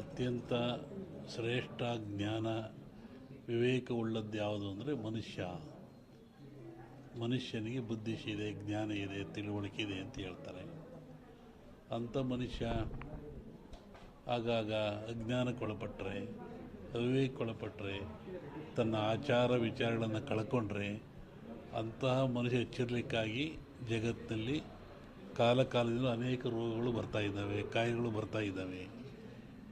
ಅತ್ಯಂತ ಶ್ರೇಷ್ಠ ಜ್ಞಾನ ವಿವೇಕವುಳ್ಳದ್ದು ಯಾವುದು ಅಂದರೆ ಮನುಷ್ಯ. ಮನುಷ್ಯನಿಗೆ ಬುದ್ಧಿಶಿದೆ ಜ್ಞಾನ ಇದೆ, ತಿಳುವಳಿಕೆ ಇದೆ ಅಂತ ಹೇಳ್ತಾರೆ. ಅಂಥ ಮನುಷ್ಯ ಆಗಾಗ ಅಜ್ಞಾನಕ್ಕೊಳಪಟ್ಟರೆ ಅವಿವೇಕಕ್ಕೊಳಪಟ್ಟರೆ ತನ್ನ ಆಚಾರ ವಿಚಾರಗಳನ್ನು ಕಳ್ಕೊಂಡ್ರೆ ಅಂತಹ ಮನುಷ್ಯ ಎಚ್ಚರಿಲಿಕ್ಕಾಗಿ ಜಗತ್ತಿನಲ್ಲಿ ಕಾಲ ಕಾಲದಿಂದ ಅನೇಕ ರೋಗಗಳು ಬರ್ತಾ ಇದ್ದಾವೆ, ಕಾಯಿಲೆಗಳು ಬರ್ತಾ ಇದ್ದಾವೆ.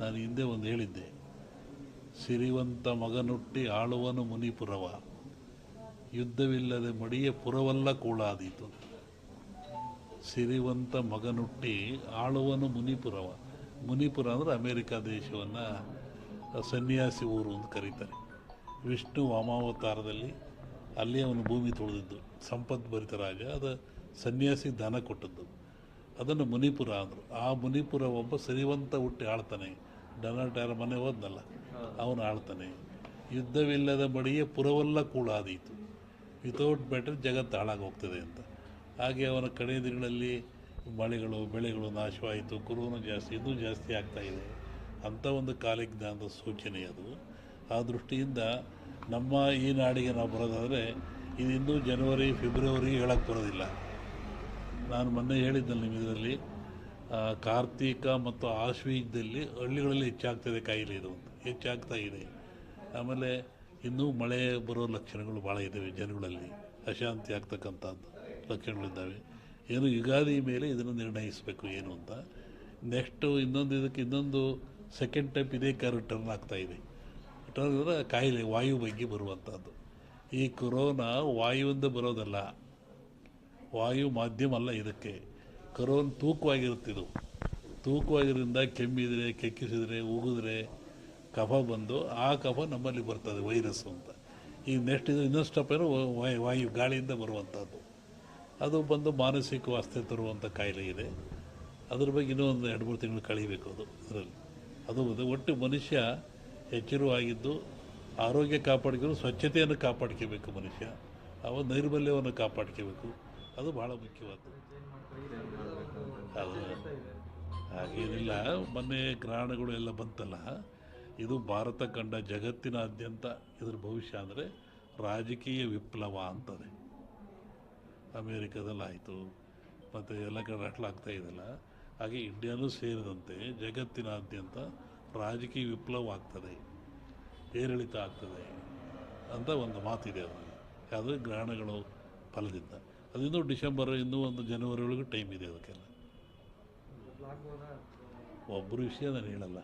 ನಾನು ಹಿಂದೆ ಒಂದು ಹೇಳಿದ್ದೆ, ಸಿರಿವಂತ ಮಗನುಟ್ಟಿ ಆಳುವನು ಮುನಿಪುರವ. ಯುದ್ಧವಿಲ್ಲದೆ ಮಡಿಯ ಪುರವಲ್ಲ ಕೂಳಾದೀತು. ಸಿರಿವಂತ ಮಗನುಟ್ಟಿ ಆಳುವನು ಮುನಿಪುರವ. ಮುನಿಪುರ ಅಂದರೆ ಅಮೇರಿಕಾ ದೇಶವನ್ನು ಸನ್ಯಾಸಿ ಊರು ಅಂತ ಕರೀತಾರೆ. ವಿಷ್ಣು ವಾಮಾವತಾರದಲ್ಲಿ ಅಲ್ಲಿ ಅವನು ಭೂಮಿ ತುಳಿದಿದ್ದು ಸಂಪದ್ಭರಿತ ರಾಜ, ಅದು ಸನ್ಯಾಸಿ ದಾನ ಕೊಟ್ಟದ್ದು. ಅದನ್ನು ಮುನಿಪುರ ಅಂದರು. ಆ ಮುನಿಪುರ ಒಬ್ಬ ಸಿರಿವಂತ ಹುಟ್ಟಿ ಆಳ್ತಾನೆ. ಡೊನಾಲ್ಡ್ ಯಾರ ಮನೆ ಹೋದ್ನಲ್ಲ ಅವನು ಆಳ್ತಾನೆ. ಯುದ್ಧವಿಲ್ಲದ ಬಡಿಯ ಪುರವಲ್ಲ ಕೂಳಾದೀತು. ವಿತೌಟ್ ಬೆಟರ್ ಜಗತ್ತು ಹಾಳಾಗಿ ಹೋಗ್ತದೆ ಅಂತ. ಹಾಗೆ ಅವನ ಕಡೆ ದಿನಗಳಲ್ಲಿ ಮಳೆಗಳು ಬೆಳೆಗಳು ನಾಶವಾಯಿತು. ಕುರುನು ಜಾಸ್ತಿ ಇನ್ನೂ ಜಾಸ್ತಿ ಆಗ್ತಾ ಇದೆ. ಅಂಥ ಒಂದು ಕಾಲಜ್ಞಾನದ ಸೂಚನೆ ಅದು. ಆ ದೃಷ್ಟಿಯಿಂದ ನಮ್ಮ ಈ ನಾಡಿಗೆ ನಾವು ಬರೋದಾದರೆ ಇದು ಇನ್ನೂ ಜನವರಿ ಫೆಬ್ರವರಿ ಹೇಳಕ್ಕೆ ಬರೋದಿಲ್ಲ. ನಾನು ಮೊನ್ನೆ ಹೇಳಿದ್ದಲ್ಲ ನಿಮ್ಮ ಇದರಲ್ಲಿ ಆ, ಕಾರ್ತೀಕ ಮತ್ತು ಆಶ್ವೀಜದಲ್ಲಿ ಹಳ್ಳಿಗಳಲ್ಲಿ ಹೆಚ್ಚಾಗ್ತದೆ ಕಾಯಿಲೆ ಇದು. ಹೆಚ್ಚಾಗ್ತಾ ಇದೆ. ಆಮೇಲೆ ಇನ್ನೂ ಮಳೆ ಬರೋ ಲಕ್ಷಣಗಳು ಭಾಳ ಇದ್ದಾವೆ ಜನಗಳಲ್ಲಿ. ಅಶಾಂತಿ ಆಗ್ತಕ್ಕಂಥದ್ದು ಲಕ್ಷಣಗಳಿದ್ದಾವೆ. ಏನು ಯುಗಾದಿ ಮೇಲೆ ಇದನ್ನು ನಿರ್ಣಯಿಸಬೇಕು ಏನು ಅಂತ. ನೆಕ್ಸ್ಟು ಇನ್ನೊಂದು ಇದಕ್ಕೆ ಇನ್ನೊಂದು ಸೆಕೆಂಡ್ ಟೈಪ್ ಇದೇ ಕಾರ್ ಟರ್ನ್ ಆಗ್ತಾ ಇದೆ. ಟರ್ನ್ ಅಂದರೆ ಕಾಯಿಲೆ, ವಾಯು ಬಗ್ಗೆ ಬರುವಂಥದ್ದು. ಈ ಕೊರೋನಾ ವಾಯುವಿಂದ ಬರೋದಲ್ಲ. ವಾಯು ಮಾಧ್ಯಮ ಅಲ್ಲ ಇದಕ್ಕೆ. ಕರೋನ್ ತೂಕವಾಗಿರುತ್ತಿದ್ದು ತೂಕವಾಗಿರೋದ್ರಿಂದ ಕೆಮ್ಮಿದರೆ, ಕೆಕ್ಕಿಸಿದರೆ, ಉಗಿದ್ರೆ ಕಫ ಬಂದು ಆ ಕಫ ನಮ್ಮಲ್ಲಿ ಬರ್ತದೆ ವೈರಸ್ಸು ಅಂತ. ಈ ನೆಕ್ಸ್ಟ್ ಇದು ಇನ್ನೊಂದು ಸ್ಟೆಪ್ ಏನು ವಾಯು ಗಾಳಿಯಿಂದ ಬರುವಂಥದ್ದು ಅದು ಬಂದು ಮಾನಸಿಕ ವಾಸ್ತೆ ತರುವಂಥ ಕಾಯಿಲೆ ಇದೆ. ಅದ್ರ ಬಗ್ಗೆ ಇನ್ನೂ ಒಂದು ಎರಡು, ಮೂರು ತಿಂಗಳು ಕಳಿಬೇಕು ಅದು, ಅದರಲ್ಲಿ. ಅದು ಒಂದು ಒಟ್ಟು ಮನುಷ್ಯ ಎಚ್ಚರವಾಗಿದ್ದು ಆರೋಗ್ಯ ಕಾಪಾಡ್ಕೊಂಡು ಸ್ವಚ್ಛತೆಯನ್ನು ಕಾಪಾಡ್ಕೋಬೇಕು ಮನುಷ್ಯ. ಅವ ನೈರ್ಮಲ್ಯವನ್ನು ಕಾಪಾಡ್ಕೋಬೇಕು. ಅದು ಭಾಳ ಮುಖ್ಯವಾದ್ದು. ಅದು ಹಾಗೇನಿಲ್ಲ ಮೊನ್ನೆ ಗ್ರಹಣಗಳು ಎಲ್ಲ ಬಂತಲ್ಲ. ಇದು ಭಾರತ ಕಂಡ ಜಗತ್ತಿನಾದ್ಯಂತ ಇದ್ರ ಭವಿಷ್ಯ ಅಂದರೆ ರಾಜಕೀಯ ವಿಪ್ಲವ ಅಂತದೆ. ಅಮೇರಿಕಾದಲ್ಲಿ ಆಯಿತು, ಮತ್ತು ಎಲ್ಲ ಕಡೆ ಅಟ್ಲಾಗ್ತಾ ಇದೆಯಲ್ಲ ಹಾಗೆ ಇಂಡಿಯಾನೂ ಸೇರಿದಂತೆ ಜಗತ್ತಿನಾದ್ಯಂತ ರಾಜಕೀಯ ವಿಪ್ಲವ ಆಗ್ತದೆ, ಏರಿಳಿತ ಆಗ್ತದೆ ಅಂತ ಒಂದು ಮಾತಿದೆ ಅದು. ಯಾವುದೇ ಗ್ರಹಣಗಳು ಫಲದಿಂದ. ಅದಿನ್ನೂ ಡಿಸೆಂಬರ್ ಇನ್ನೂ ಒಂದು ಜನವರಿ ಒಳಗೂ ಟೈಮ್ ಇದೆ ಅದಕ್ಕೆಲ್ಲ. ಒಬ್ಬರು ವಿಷಯ ನಾನು ಹೇಳಲ್ಲ.